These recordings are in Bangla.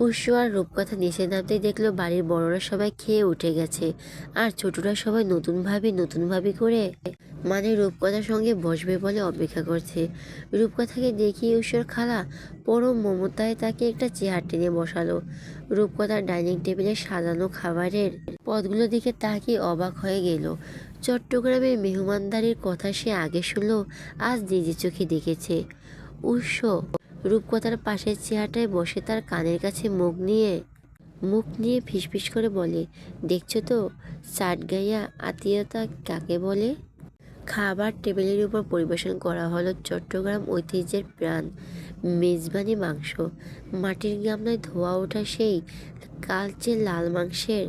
উৎস আর রূপকথা নিচে নামতে দেখল বাড়ির বড়রা সবাই খেয়ে উঠে গেছে। আর ছোটরা সবাই নতুন ভাবি নতুন ভাবি করে মানে রূপকথার সঙ্গে বসবে বলে অপেক্ষা করছে। রূপকথাকে দেখিয়ে ঈশ্বর খালা পরম মমতায় তাকে একটা চেয়ার টেনে বসালো। রূপকথার ডাইনিং টেবিলে সাজানো খাবারের পদগুলো দিকে তাকিয়ে অবাক হয়ে গেল। চট্টগ্রামের মেহমানদারির কথা সে আগে শুনলো আজ নিজে চোখে দেখেছে। উৎস রূপকথার পাশের চেয়ারটায় বসে তার কানের কাছে মুখ নিয়ে মুখ নিয়ে ফিসফিস করে বলে, দেখছ তো চাট গাইয়া আত্মীয়তা কাকে বলে? খাবার টেবিলের উপর পরিবেশন করা হলো চট্টগ্রাম ঐতিহ্যের প্রাণ, মেজবানি মাংস। মাটির গামলায় ধোয়া ওঠা সেই কালচে লাল মাংসের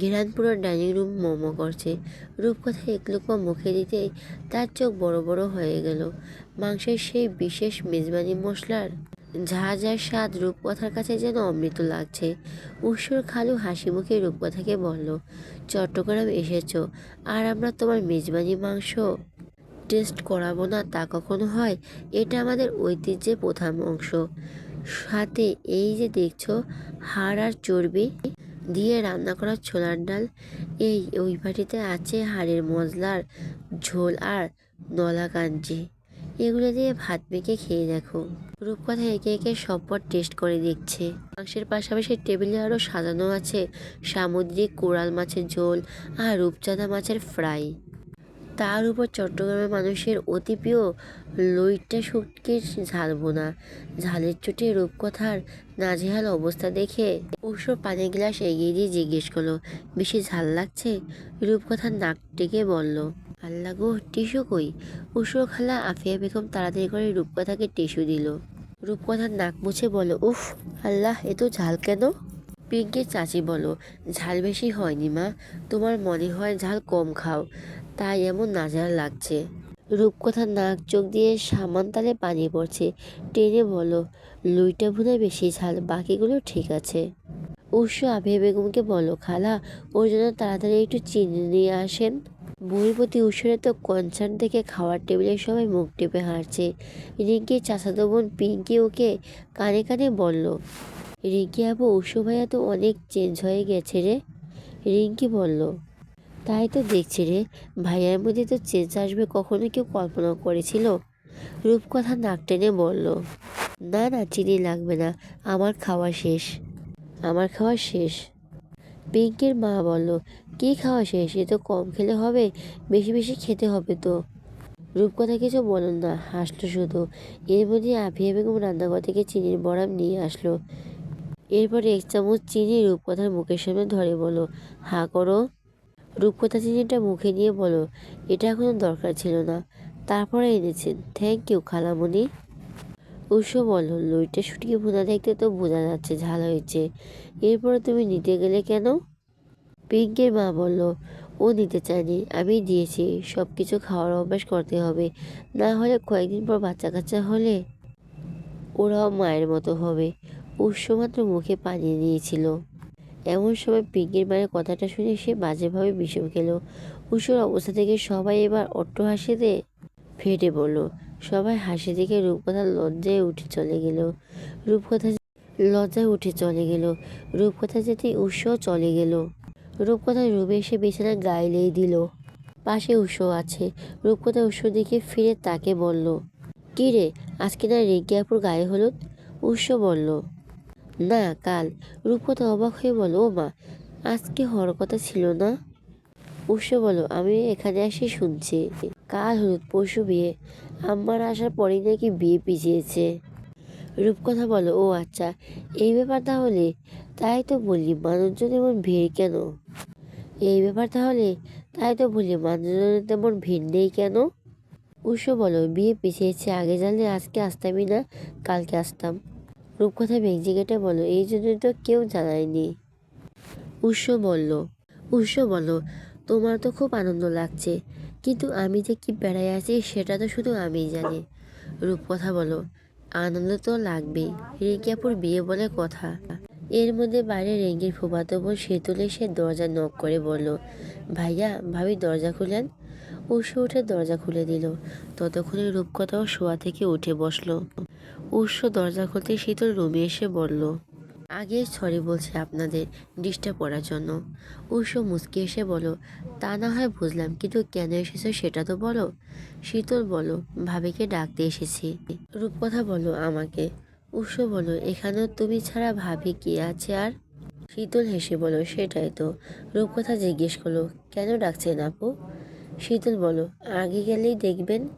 ঘেরান ডাইনিং রুম মোমো করছে। রূপকথা এক লুকমা মুখে দিতেই তার চোখ বড় বড় হয়ে গেল। মাংসের সেই বিশেষ মেজবানি মশলার ঝা ঝাঁঝার স্বাদ রূপকথার কাছে যেন অমৃত লাগছে। উৎসর খালু হাসি মুখে রূপকথাকে বলল, চট্টগ্রাম এসেছ, আর আমরা তোমার মেজবানি মাংস টেস্ট করাবো না, তা কখনো হয়? এটা আমাদের ঐতিহ্যের প্রধান অংশ। সাথে এই যে দেখছ, হাড় আর চর্বি দিয়ে রান্না করা ছোলার ডাল, এই, ওই বাটিতে আছে হাড়ের মশলার ঝোল আর নলা কাঞ্জি এগুলো দিয়ে ভাত মেখে খেয়ে দেখো। রূপকথা একে একে সব পদ টেস্ট করে দেখছে। মাংসের পাশাপাশি টেবিলে আরও সাজানো আছে সামুদ্রিক কোরাল মাছের ঝোল আর রূপচাঁদা মাছের ফ্রাই তার উপর চট্টগ্রামের মানুষের অতি প্রিয় লইট্টা শুটকির ঝাল না ঝালের চোটে রূপকথার নাজেহাল অবস্থা দেখে উৎস পানির গ্লাস এগিয়ে দিয়ে জিজ্ঞেস করল, বেশি ঝাল লাগছে? রূপকথার নাক টেকে বলল আল্লাহ গো টিস্যু কই? উৎসর খালা আফিয়া বেগম তাড়াতাড়ি করে রূপকথাকে টিস্যু দিল। রূপকথার নাক মুছে বলো, উফ, আল্লাহ এত ঝাল কেন? পিঙ্কের চাচি বলো, ঝাল বেশি হয়নি মা, তোমার মনে হয় ঝাল কম খাও, তাই এমন নাজার লাগছে। রূপকথার নাক চোখ দিয়ে সামান তালে পানি পড়ছে। টেনে বলো, লুইটা ভুনা বেশি ঝাল, বাকিগুলো ঠিক আছে। উৎস আবিয়া বেগমকে বলো, খালা, ওর জন্য তাড়াতাড়ি একটু চিনি নিয়ে আসেন। প্রতি উৎসরে তো কনসার্ন দেখে খাওয়ার টেবিলে সবাই মুখ টেপে হাঁটছে। রিঙ্কির চাচাতো বোন পিঙ্কি ওকে কানে কানে বলল, রিঙ্কি আপু উৎস ভাইয়া তো অনেক চেঞ্জ হয়ে গেছে রে। রিঙ্কি বলল, তাই তো দেখছি রে, ভাইয়ার মধ্যে তো চেঞ্জ আসবে কখনো কেউ কল্পনা করেছিল? রূপকথা নাক টেনে বলল, না না, চিনি লাগবে না, আমার খাওয়া শেষ। আমার খাওয়া শেষ? পিঙ্কের মা বলল, কি খাওয়া শেষ? এ তো কম খেলে হবে, বেশি বেশি খেতে হবে তো। রূপকথা কিছু বলল না, হাসলো শুধু। এর মধ্যে আফিয়া বেগম রান্নাঘর থেকে চিনির বড়াম নিয়ে আসলো। এরপরে এক চামচ চিনি রূপকথার মুখের সামনে ধরে বলো হা করো। রূপকথা চিনিটা মুখে নিয়ে বলো এটা এখনও দরকার ছিল না। তারপরে এনেছেন। থ্যাংক ইউ খালামণি। উৎস বলল লইটা শুটিয়ে ভুনা দেখতে তো বোঝা যাচ্ছে ঝাল হয়েছে। এরপরে তুমি নিতে গেলে কেন? পিঙ্কের মা বলল, ও নিতে চায়নি, আমি দিয়েছি। সব কিছু খাওয়ার অভ্যাস করতে হবে। না হলে কয়েকদিন পর বাচ্চা কাচ্চা হলে ওরাও মায়ের মতো হবে। উৎস মাত্র মুখে পানি নিয়েছিল এমন সময় পিঙ্কের মায়ের কথাটা শুনে সে বাজেভাবে বিষম খেলো। উৎসর অবস্থা থেকে সবাই এবার অট্ট হাসিতে ফেটে পড়ল। সবাই হাসি দেখে রূপকথা লজ্জায় উঠে চলে গেল। রূপকথা লজ্জায় উঠে চলে গেল। রূপকথা যেতে উৎস চলে গেল। রূপকথা রুমে এসে বিছানায় গায়ে লেই দিল। পাশে উৎস আছে। রূপকথা উৎস দিকে ফিরে তাকে বলল, কী রে, আজকে না রেগে গায়ে হলুদ? উৎস বলল, না, কাল। রূপকথা অবাক হয়ে বলো ও মা, আজকে হওয়ার কথা ছিল না? উৎস বলো আমি এখানে আসি শুনছি। কাল হলুদ পরশু বিয়ে? আমার আসার পরেই নাকি বিয়ে পিছিয়েছে। রূপকথা বলো, ও আচ্ছা এই ব্যাপার তাহলে? তাই তো বলি মানুষজন এমন ভিড় কেন? এই ব্যাপার তাহলে? তাই তো বলি মানুষজনের তেমন ভিড় নেই কেন? উৎস বলো, বিয়ে পিছিয়েছে আগে জানলে আজকে আসতামই না, কালকে আসতাম। রূপকথা ভেঙচি কেটে বলো, এই জন্য তো কেউ জানায়নি। উৎস বলল উৎস বলো, তোমার তো খুব আনন্দ লাগছে। কিন্তু আমি যে কি বেড়ায় আছি সেটা তো শুধু আমিই জানি। রূপকথা বলো, আনন্দ তো লাগবেই রিঙ্কিয়াপুর বিয়ে বলে কথা। এর মধ্যে বাইরে রেঙ্গির ফুফাতো বোন সেতুলে সে দরজা নক করে বলল, ভাইয়া, ভাবি দরজা খুলেন? উৎস উঠে দরজা খুলে দিল। ততক্ষণে রূপকথাও শোয়া থেকে উঠে বসল। উৎস দরজা খুলতে শীতল রুমে এসে বলল আগে সরি বলছি আপনাদের ডিস্টার্ব করার জন্য। উৎস মুচকি এসে বলো তা না হয় বুঝলাম, কিন্তু কেন এসেছ সেটা তো বলো। শীতল বলো ভাবিকে ডাকতে এসেছি। রূপকথা বলো আমাকে। উৎস বলো এখানেও তুমি ছাড়া ভাবি কি আছে আর? শীতল হেসে বলো সেটাই তো। রূপকথা জিজ্ঞেস করল, কেন ডাকছেন আপু? শীতল বলো, আগে গেলেই দেখবেন?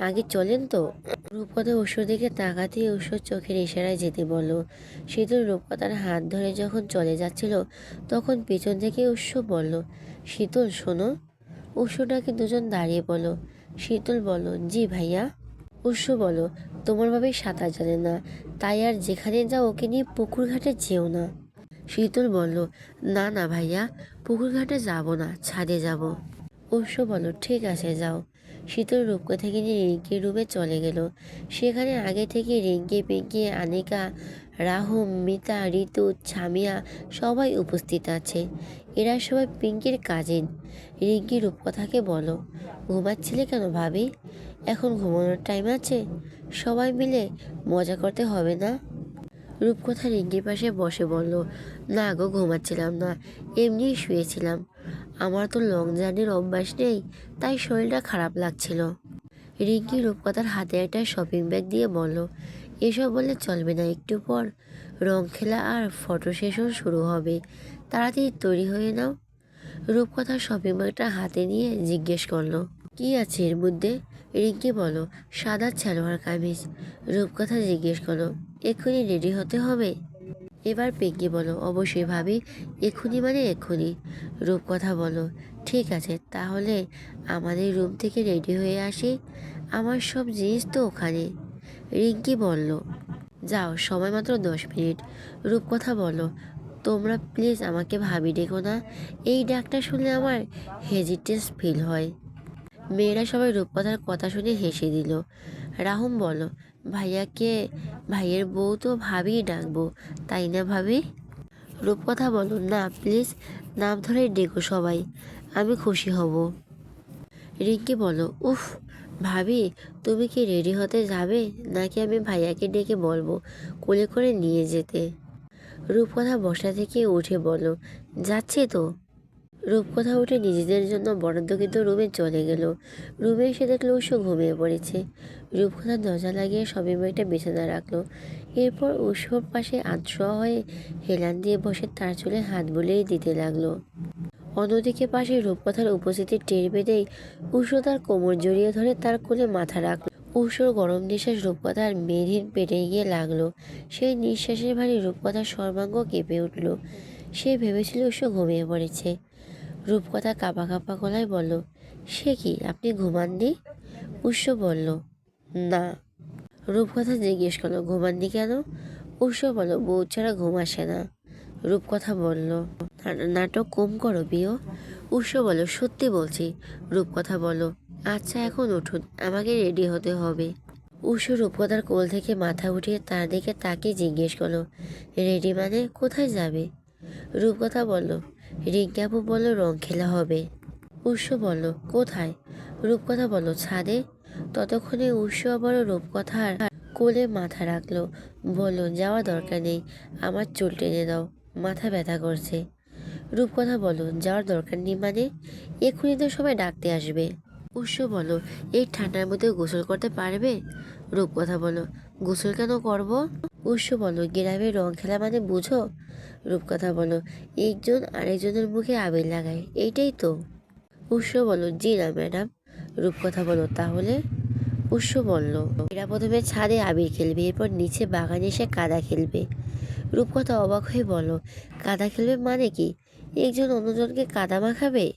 আগে চলেন তো? রূপকথা উৎসর দিকে তাকাতেই উৎসর চোখের ইশারায় যেতে বলল। শীতল রূপকথার হাত ধরে যখন চলে যাচ্ছিল, তখন পেছন থেকে উৎস বলল, শীতল, শোনো। উৎসটাকে দুজন দাঁড়িয়ে বলো শীতল বলো, জি ভাইয়া। উৎস বলো তোমার ভাবে সাঁতার জানে না, তাই আর যেখানে যাও ওকে নিয়ে পুকুর ঘাটে যেও না। শীতল বলল, না না ভাইয়া, পুকুর ঘাটে যাব না, ছাদে যাব। উৎস বলো, ঠিক আছে, যাও। শীতল রূপকথা থেকে নিয়ে রিঙ্কির রুমে চলে গেল। সেখানে আগে থেকে রিঙ্কি, পিঙ্কি, আনিকা রাহুম মিতা, ঋতু, ছামিয়া সবাই উপস্থিত আছে। এরা সবাই পিঙ্কির কাজিন। রিঙ্কি রূপকথাকে বলো, ঘুমাচ্ছিলে কেন ভাবি? এখন ঘুমানোর টাইম আছে? সবাই মিলে মজা করতে হবে না? রূপকথা রিঙ্কির পাশে বসে বলল, না গো, ঘুমাচ্ছিলাম না, এমনিই শুয়েছিলাম। আমার তো লং জার্নির অভ্যাস নেই, তাই শরীরটা খারাপ লাগছিল। রিঙ্কি রূপকথার হাতে একটা শপিং ব্যাগ দিয়ে বলল, এসব বললে চলবে না একটু পর। রং খেলা আর ফটো সেশন শুরু হবে। তাড়াতাড়ি তৈরি হয়ে নাও। রূপকথার শপিং ব্যাগটা হাতে নিয়ে জিজ্ঞেস করল, কি আছে এর মধ্যে? রিঙ্কি বলো সাদা সালোয়ার কামিজ। রূপকথা জিজ্ঞেস করল, এক্ষুনি রেডি হতে হবে? এবার পিঙ্কি বলো, অবশ্যই ভাবি। এক্ষুনি মানে এক্ষুনি। রূপকথা বলো, ঠিক আছে, তাহলে আমাদের রুম থেকে রেডি হয়ে আসি। আমার সব জিনিস তো ওখানে। রিঙ্কি বলল, যাও, সময় মাত্র দশ মিনিট। রূপকথা বলো, তোমরা প্লিজ আমাকে ভাবি ডেকো না। এই ডাকটা শুনলে আমার হেজিটেন্স ফিল হয়। মেয়েরা সবাই রূপকথার কথা শুনে হেসে দিল। রাহুম বলো ভাইয়াকে, ভাইয়ের বউ তো ভাবিই ডাকবো, তাই না ভাবি? রূপকথা বলো না, প্লিজ, নাম ধরে ডেকো সবাই, আমি খুশি হব। রিঙ্কি বলো, উফ, ভাবি, তুমি কি রেডি হতে যাবে? নাকি আমি ভাইয়াকে ডেকে বলব, কোলে করে নিয়ে যেতে? রূপকথা বসা থেকে উঠে বলো, যাচ্ছে তো। রূপকথা উঠে নিজেদের জন্য বরাদ্দকৃত রুমে চলে গেল। রুমে এসে দেখল উৎস ঘুমিয়ে পড়েছে। রূপকথা দরজা লাগিয়ে সবই একটা বিছানা রাখল। এরপর উৎসব পাশে আধশোয়া হয়ে হেলান দিয়ে বসে তার চুলে হাত বুলিয়ে দিতে লাগল। অন্যদিকে পাশে রূপকথার উপস্থিতি টের পেতেই উৎস তার কোমর জড়িয়ে ধরে তার কোলে মাথা রাখল। উৎসর গরম নিঃশ্বাস রূপকথার মেধির পেটে গিয়ে লাগল। সেই নিঃশ্বাসের ভারী রূপকথার সর্বাঙ্গ কেঁপে উঠল। সে ভেবেছিল উৎস ঘুমিয়ে পড়েছে। রূপকথা কাঁপা কাঁপা গলায় বলল, সে কি, আপনি ঘুমাননি? উৎস বলল, না। রূপকথা জিজ্ঞেস করল, ঘুমাননি কেন? উৎস বলল, বউ ছাড়া ঘুম আসে না। রূপকথা বলল, "না- নাটক কম করো বিয় উৎস বলো সত্যি বলছি। রূপকথা বলো আচ্ছা এখন উঠুন, আমাকে রেডি হতে হবে। উৎস রূপকথার কোল থেকে মাথা উঠিয়ে তার দিকে তাকে জিজ্ঞেস করল, রেডি মানে কোথায় যাবে? রূপকথা বলল রিঙ্কাপু বলল, রং খেলা হবে। উৎস বলল, কোথায়? রূপকথা বলল, ছাদে। ততক্ষণে উৎস আবারও রূপকথার কোলে মাথা রাখল। বলল যাওয়া দরকার নেই, আমার চুল টেনে দাও, মাথা ব্যথা করছে। রূপকথা বলো যাওয়ার দরকার নেই মানে? এক্ষুনি তো সবাই ডাকতে আসবে। উৎস বলো এই ঠান্ডার মধ্যে গোসল করতে পারবে? রূপকথা বলো গোসল কেন করব? উৎস বলো গ্রামে রং খেলা মানে বুঝো? রূপকথা বলো, একজন আরেকজনের মুখে আবির লাগায়, এইটাই তো। উৎস বলো, জি না, ম্যাডাম। রূপকথা বলো, তাহলে? উৎস বলল এরা প্রথমে ছাদে আবির খেলবে, এরপর নিচে বাগানে এসে কাদা খেলবে। রূপকথা অবাক হয়ে বলো, কাদা খেলবে মানে কি? একজন অন্যজনকে কাদা মাখাবে?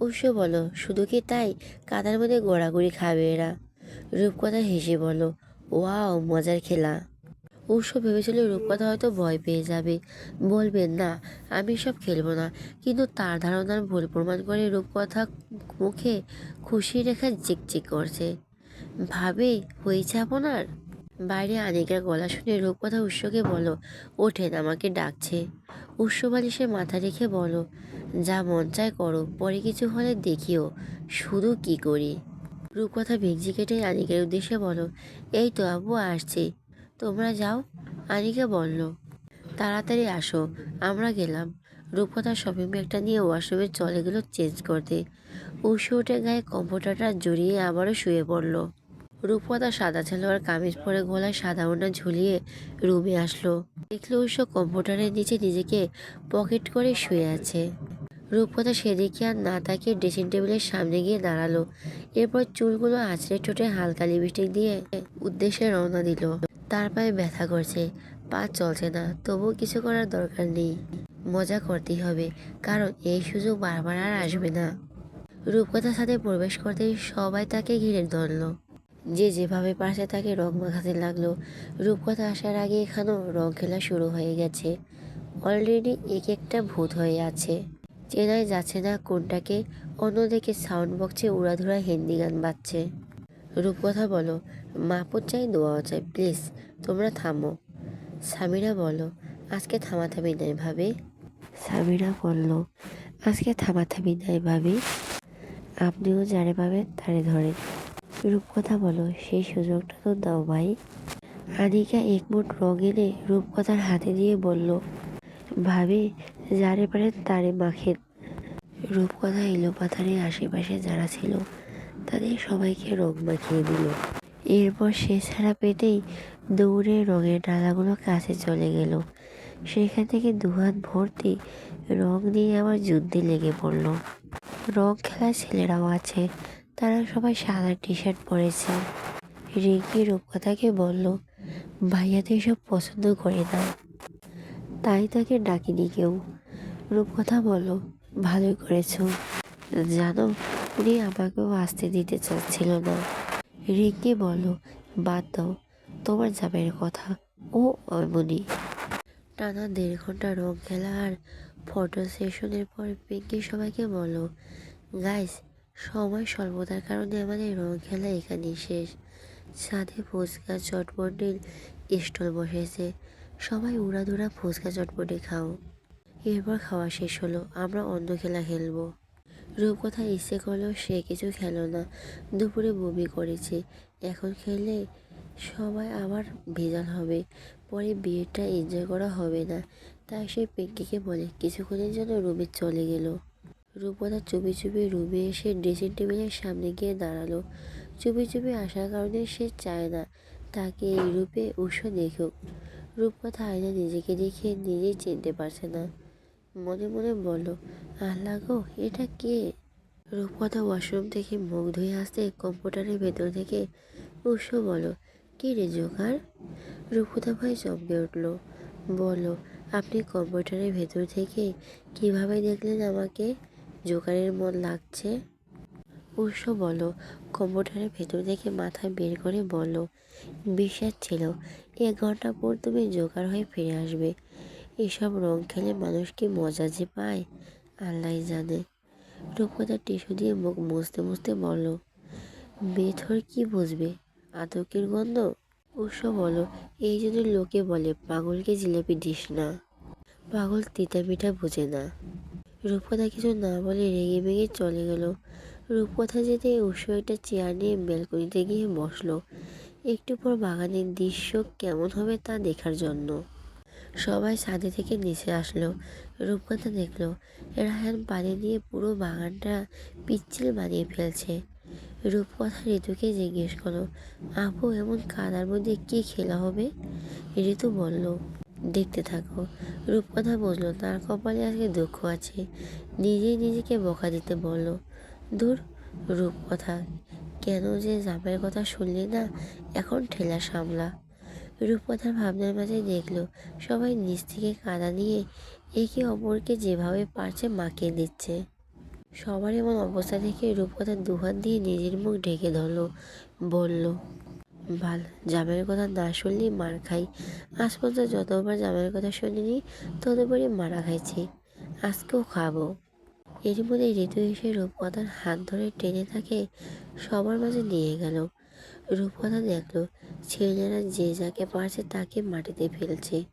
উৎস বলো, শুধু কি তাই? কাদার মধ্যে গোড়াগুড়ি খাবে এরা। রূপকথা হেসে বলো, ওয়াও, মজার খেলা। উৎস ভেবেছিল রূপকথা হয়তো ভয় পেয়ে যাবে। বলবেন না, আমি সব খেলব না। কিন্তু তার ধারণার ভুল প্রমাণ করে রূপকথা মুখে খুশি রেখা চিকচিক করছে। ভাবে, হয়েছে আপনার? বাইরে আনিকার গলা শুনে রূপকথা উৎসকে বলো ওঠেন, আমাকে ডাকছে। উৎস বালিশে মাথা রেখে বলো যা মন চায় করো, পরে কিছু হলে দেখিও, শুধু কি করি? রূপকথা ভেগজি কেটে আনিকের উদ্দেশ্যে বলো এই তো আব্বু আসছে। তোমরা যাও। আনিকা বলল, তাড়াতাড়ি আসো, আমরা গেলাম। রূপকথা শপিং ব্যাগটা নিয়ে ওয়াশরুমে চলে গেল চেঞ্জ করতে। উষে উঠে গায়ে কম্পিউটারটা জড়িয়ে আবারও শুয়ে পড়ল। রূপকথা সাদা সালোয়ার কামিজ পরে গলায় সাদা ওড়না ঝুলিয়ে রুমে আসলো। দেখল উৎস কম্পিউটারের নিচে নিজেকে পকেট করে শুয়ে আছে। রূপকথা সেদিকে আর না তাকিয়ে ড্রেসিং টেবিলের সামনে গিয়ে দাঁড়াল। এরপর চুলগুলো আছড়ে ঠোঁটে হালকা লিপস্টিক দিয়ে উদ্দেশ্যে রওনা দিল। তার পায়ে ব্যথা করছে। পা চলছে না, তবুও কিছু করার দরকার নেই। মজা করতেই হবে, কারণ এই সুযোগ বারবার আর আসবে না। রূপকথার সাথে প্রবেশ করতেই সবাই তাকে ঘিরে ধরল। যে যেভাবে পারছে তাকে রং মাখাতে লাগল। রূপকথা আসার আগে এখানেও রং খেলা শুরু হয়ে গেছে। অলরেডি এক একটা ভূত হয়ে আছে। চেনাই যাচ্ছে না কোনটাকে। অন্যদিকে সাউন্ড বক্সে উড়াধুরা হিন্দি গান বাজছে। রূপকথা বলো। মাপুর চাই দোয়াও চাই, প্লিজ, তোমরা থামো। সামিরা বলো, আজকে থামাথামি নাই ভাবি। সামিরা বলল, আজকে থামাথামি নাই ভাবি। আপনিও যারে পাবেন, তারে ধরেন। রূপকথা বলো, সেই সুযোগটা তো দাও ভাই। আনিকা একমুট রং এনে রূপকথার হাতে দিয়ে বলল, ভাবি, যারে পারেন তারে মাখেন। রূপকথা এলো পাথারের আশেপাশে যারা ছিল তাদের সবাইকে রং মাখিয়ে দিল। এরপর সে ছাড়া পেতেই দৌড়ে রঙের ডালাগুলো কাছে চলে গেল। সেখান থেকে দুহাত ভর্তি রং নিয়ে আবার যুদ্ধে লেগে পড়ল। রং খেলার ছেলেরাও আছে, তারা সবাই সাদা টি শার্ট পরেছে। রিঙ্কি রূপকথাকে বলল, ভাইয়া তো এসব পছন্দ করে না। তাই তাকে ডাকিনি কেউ। রূপকথা বলো ভালোই করেছ। জানো উনি আমাকেও আসতে দিতে চাচ্ছিল না। রিঙ্কি বলো বাদ দাও, তোমার জামের কথা। ও এমনই। টানা দেড় ঘণ্টা রং খেলা আর ফটো সেশনের পর পিঙ্কি সবাইকে বলো গাইস সময় স্বল্পতার কারণে আমাদের রং খেলা এখানেই শেষ। ছাদে ফুচকা চটপটির স্টল বসেছে। সবাই উড়াধুরা ফুচকা চটপটি খাও। এরপর খাওয়া শেষ হলো। আমরা অন্য খেলা খেলব। রূপকথা ইচ্ছে করলেও সে কিছু খেলো না। দুপুরে বমি করেছে। এখন খেলে সবাই আবার ভেজাল হবে। পরে বিয়েটা এনজয় করা হবে না। তাই সে পিঙ্কিকে বলে, কিছুক্ষণের জন্য রুমে চলে গেল। রূপকথা চুপি চুপি রুমে এসে ড্রেসিং টেবিলের সামনে গিয়ে দাঁড়াল। চুপি চুপি আসার কারণে সে চায় না তাকে এই রূপে উৎস দেখুক। রূপকথা আয়না নিজেকে দেখে নিজেই চিনতে পারছে না। মনে মনে বলল আল্লাহ গো এটা কে? রূপকথা ওয়াশরুম থেকে মুখ ধুয়ে আসতে কম্পিউটারের ভেতর থেকে উৎস বলো কে রে জোকার রূপকথা ভাই চমকে উঠল বলো আপনি কম্পিউটারের ভেতর থেকে কীভাবে দেখলেন আমাকে? জোকারের মন লাগছে? উৎস বলো কম্পিউটারের ভেতর থেকে মাথা বের করে বলো বিশ্বাস ছিল এক ঘণ্টা পর তুমি জোকার হয়ে ফিরে আসবে। এসব রং খেলে মানুষ কি মজা যে পায়? আল্লাহ জানে। রূপকথা টিস্যু দিয়ে মুখ মুছতে মুছতে বলো মেথর কি বুঝবে? আতকের গন্ধ? উৎস বলো এই জন্য লোকে বলে, পাগলকে জিলাপি দিস না। পাগল তিতা মিঠা বোঝে না। রূপকথা কিছু না বলে রেগে মেগে চলে গেল। রূপকথা যেতে উৎস একটা চেয়ার নিয়ে ব্যালকনিতে গিয়ে বসল। একটু পর বাগানের দৃশ্য কেমন হবে তা দেখার জন্য। সবাই ছাদে থেকে নিচে আসলো। রূপকথা দেখল রাহান পানি দিয়ে পুরো বাগানটা পিচ্ছিল বানিয়ে ফেলছে। রূপকথা ঋতুকে জিজ্ঞেস করল, আপু, এমন কাদার মধ্যে কী খেলা হবে? ঋতু বলল, দেখতে থাকো। রূপকথা বুঝলো, তার কপালে আজকে দুঃখ আছে। নিজেই নিজেকে বকা দিতে বলল, দূর, রূপকথা, কেন যে জামের কথা শুনলি না, এখন ঠেলা সামলা। রূপকথার ভাবনার মাঝে দেখল, সবাই নিচ থেকে কাদা নিয়ে একে অপরকে যেভাবে পারছে মাখিয়ে দিচ্ছে। সবার এমন অবস্থা দেখে রূপকথার দুহাত দিয়ে নিজের মুখ ঢেকে ধরলো, বলল ভালো জামাইয়ের কথা না শুনলেই মার খাই। আজ পর্যন্ত যতবার জামাইয়ের কথা শুনিনি, ততবারই মারা খাইছি। আজকেও খাব। এর মধ্যে ঋতু এসে রূপকথার হাত ধরে টেনে তাকে সবার মাঝে নিয়ে গেল। রূপকথা দেখল, ছেলেরা যে যাকে পারছে তাকে মাটিতে ফেলছে।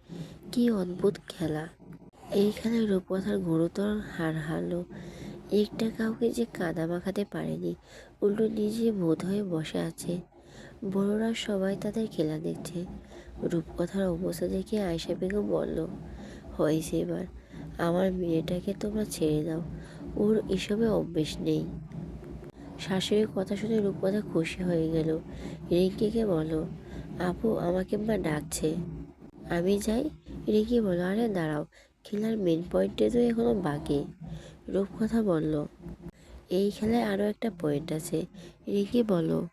কি অদ্ভুত খেলা। এই খেলায় রূপকথার গুরুতর হার হারলো। একটা কাউকে যে কাদা মাখাতে পারেনি, উল্টো নিজে বোধ হয়ে বসে আছে। বড়রা সবাই তাদের খেলা দেখছে। রূপকথার অবস্থা দেখে আয়সা বেগম বলল, হয়েছে এবার। আমার মেয়েটাকে তোমরা ছেড়ে দাও। ওর এসবে অভ্যেস নেই। শাশুড়ির কথা শুনে রূপকথা খুশি হয়ে গেল। রিঙ্কিকে বলো, আপু, আমাকে মা ডাকছে। আমি যাই? রিঙ্কি, বলো। আরে, দাঁড়াও, খেলার মেন পয়েন্টে তো এখনও বাকি। রূপকথা বলল, এই খেলায় আরও একটা পয়েন্ট আছে। রিঙ্কি, বলো।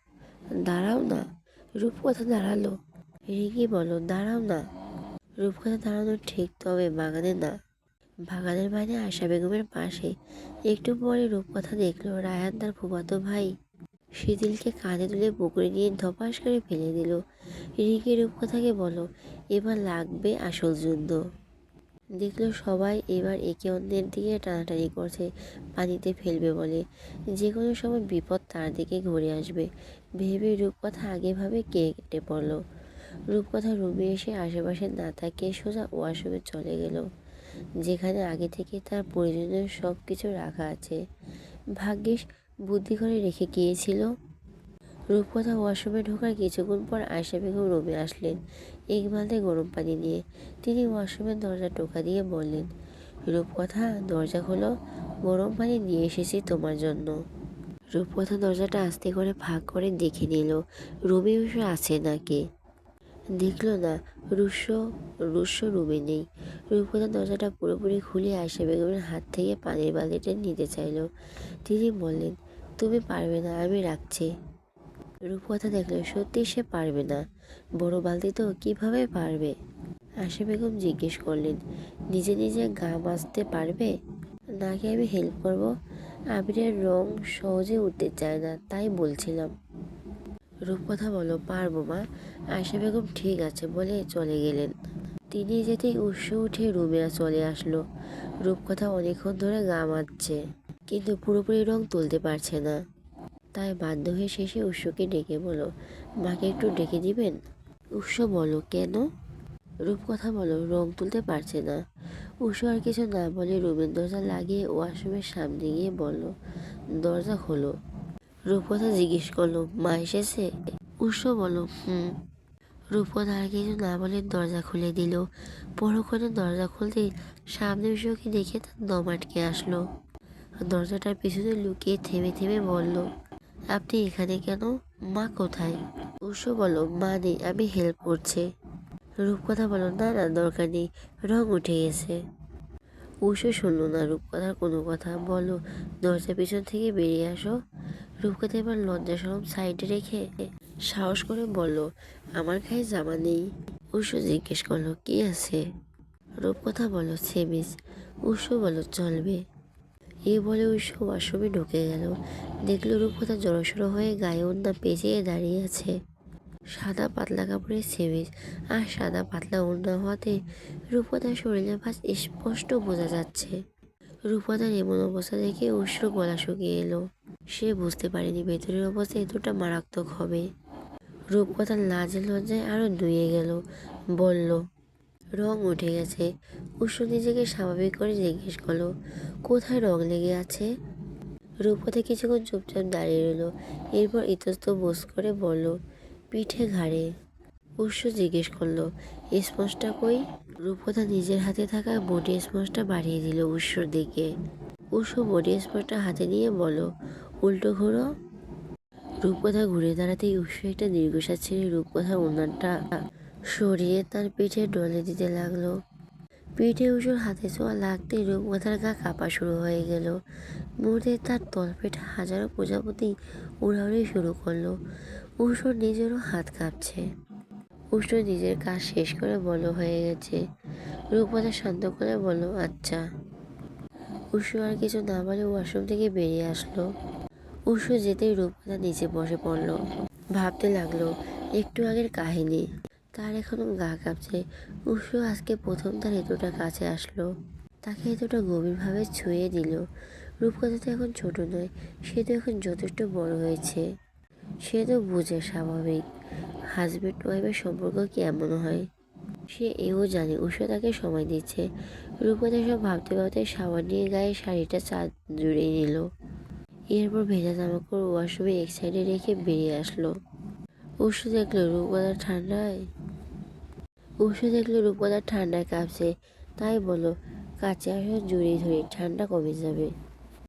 দাঁড়াও না। রূপকথা দাঁড়াল, রিঙ্কি, বলো, দাঁড়াও না। রূপকথা দাঁড়ানো ঠিক তবে বাগানে না। বাগানের বাইরে আশা বেগমের পাশে। একটু পরে রূপকথা দেখল রায়ান তার ফুফাতো ভাই। শিথিলকে কাঁধে তুলে পুকুরে নিয়ে ধপাস করে ফেলে দিল। রিকি রূপকথাকে বলো এবার লাগবে আসল যুদ্ধ। দেখল সবাই এবার একে অন্যের দিকে টানাটানি করছে, পানিতে ফেলবে বলে। যে কোনো সময় বিপদ তার দিকে ঘুরে আসবে। ভেবে রূপকথা আগেভাবে কে কেটে পড়ল। রূপকথা রুমে এসে আশেপাশে না তাকিয়ে সোজা ওয়াশরুমে চলে গেল। যেখানে আগে থেকে তার প্রয়োজনীয় সব কিছু রাখা আছে। ভাগ্যিস বুদ্ধি করে রেখে গিয়েছিল। রূপকথা ওয়াশরুমে ঢোকার কিছুক্ষণ পর আয়সা বেগম রুমে আসলেন এক গরম পানি নিয়ে তিনি ওয়াশরুমের দরজা টোকা দিয়ে বললেন, রূপকথা, দরজা খোলো। গরম পানি নিয়ে এসেছি তোমার জন্য। রূপকথা দরজাটা আস্তে করে ভাগ করে দেখে নিল, রুমে বসে আছে নাকি? দেখল না রুস্য রুস্য রুমে নেই। রূপকথা দরজাটা পুরোপুরি খুলে আয়সা বেগমের হাত থেকে পানির বালতিটা নিতে চাইলো। তিনি বললেন, তুমি পারবে না, আমি রাখছি। রূপকথা দেখল, সত্যি সে পারবে না। বড় বালতি তো, কীভাবে পারবে? আশা বেগম জিজ্ঞেস করলেন, নিজে নিজে গা মাজতে পারবে? নাকি আমি হেল্প করব? আবিরের রং সহজে উঠতে চায় না, তাই বলছিলাম। রূপকথা বলো, পারব মা। আয়সা বেগম ঠিক আছে বলে চলে গেলেন। তিনি যেতেই উৎস উঠে রুমে চলে আসলো। রূপকথা অনেকক্ষণ ধরে গা মাচ্ছে কিন্তু পুরোপুরি রং তুলতে পারছে না। তাই বাধ্য হয়ে শেষে উৎসকে ডেকে বলো, মাকে একটু ডেকে দিবেন? উৎস বলো, কেন? রূপকথা বলো, রং তুলতে পারছে না। উৎস আর কিছু না বলে রুমের দরজা লাগিয়ে ওয়াশরুমের সামনে গিয়ে বলল, দরজা খোলো। রূপকথা জিজ্ঞেস করল, মা এসেছে? উৎস বলো, হুম। রূপকথা আর কিছু না বলে দরজা খুলে দিল। পরক্ষণে দরজা খুলতেই সামনে উৎসকে দেখে তার দম আটকে আসলো। দরজাটার পিছনে লুকিয়ে থেমে থেমে বলল, আপনি এখানে কেন? মা কোথায়? উৎস বলো, মা নেই, আমি হেল্প করছে। রূপকথা বলো না না, দরকার নেই, রং উঠে গেছে। উৎস শুনলো না, রূপকথার কোনো কথা। বলো দরজার পিছন থেকে বেরিয়ে আসো। রূপকথা এবার লজ্জা সরম সাইডে রেখে সাহস করে বলল আমার গায়ে জামা নেই? উৎস জিজ্ঞেস করল, কি আছে? রূপকথা বলো সেমিস উৎস বলো, চলবে। এই বলে উৎস ওয়াশরুমে ঢুকে গেল। দেখল রূপকথা জড়সড়ো হয়ে গায়ে ওড়না পেঁচিয়ে দাঁড়িয়ে আছে। সাদা পাতলা কাপড়ের সেমিজ আর সাদা পাতলা ওড়না হওয়াতে রূপদার শরীরের ভাঁজ স্পষ্ট বোঝা যাচ্ছে। রূপদার এমন অবস্থা দেখে উৎসর গলা শুকিয়ে এলো। সে বুঝতে পারেনি ভেতরের অবস্থা এতটা মারাত্মক হবে। রূপকথার লাজে লজ্জায় আরও ধুয়ে গেল। বলল, রং উঠে গেছে। উষ্ণ নিজেকে স্বাভাবিক করে জিজ্ঞেস করল, কোথায় রং লেগে আছে? রূপকথা কিছুক্ষণ চুপচাপ দাঁড়িয়ে রইল। এরপর ইতস্ত বোস করে বলল পিঠে ঘাড়ে। উৎস জিজ্ঞেস করল, স্পঞ্জটা কই? রূপকথা নিজের হাতে থাকা বডি স্পঞ্জটা বাড়িয়ে দিল উৎসর দিকে। উৎস বডি স্পঞ্জটা হাতে নিয়ে বলো উল্টো ঘোরো রূপকথা ঘুরে দাঁড়াতেই উৎস একটা দীর্ঘশ্বাস ছেড়ে রূপকথার উন্নয়নটা সরিয়ে তার পিঠে ডলে দিতে লাগল। পিঠে উষুর হাতে ছোঁয়া লাগতেই রূপকথার গা কাঁপা শুরু হয়ে গেল। মুহূর্তে তার তলপেট হাজারো প্রজাপতি উড়াউড়ি শুরু করল। উষুর নিজেরও হাত কাঁপছে। উষু নিজের কাজ শেষ করে বলো হয়ে গেছে। রূপকথা শান্ত করে বলো আচ্ছা। উষু আর কিছু না বলে ওয়াশরুম থেকে বেরিয়ে আসলো। উষু যেতেই রূপকথা নিচে বসে পড়ল। ভাবতে লাগল, একটু আগের কাহিনী। তার এখনও গা কাঁপছে। উষু আজকে প্রথম তার এতটা কাছে আসলো। তাকে এতটা গভীরভাবে ছুঁয়ে দিল। রূপকথা তো এখন ছোট নয়, সে তো এখন যথেষ্ট বড় হয়েছে। সে তো বুঝে স্বাভাবিক। হাজব্যান্ড ওয়াইফের সম্পর্ক কেমন হয়? সে এও জানে, উষা তাকে সময় দিচ্ছে। রূপকথা সব ভাবতে ভাবতে সাবান নিয়ে গায়ে শাড়িটা চাঁদ জুড়ে নিল। এরপর ভেজা জামাকাপড় ওয়াশরুমে এক সাইডে রেখে বেরিয়ে আসলো। উষু দেখল রূপকথা ঠান্ডায়। উষু দেখল রূপকথা ঠান্ডায় কাঁপছে। তাই বলো কাছে আসো, জড়িয়ে ধরে, ঠান্ডা কমে যাবে।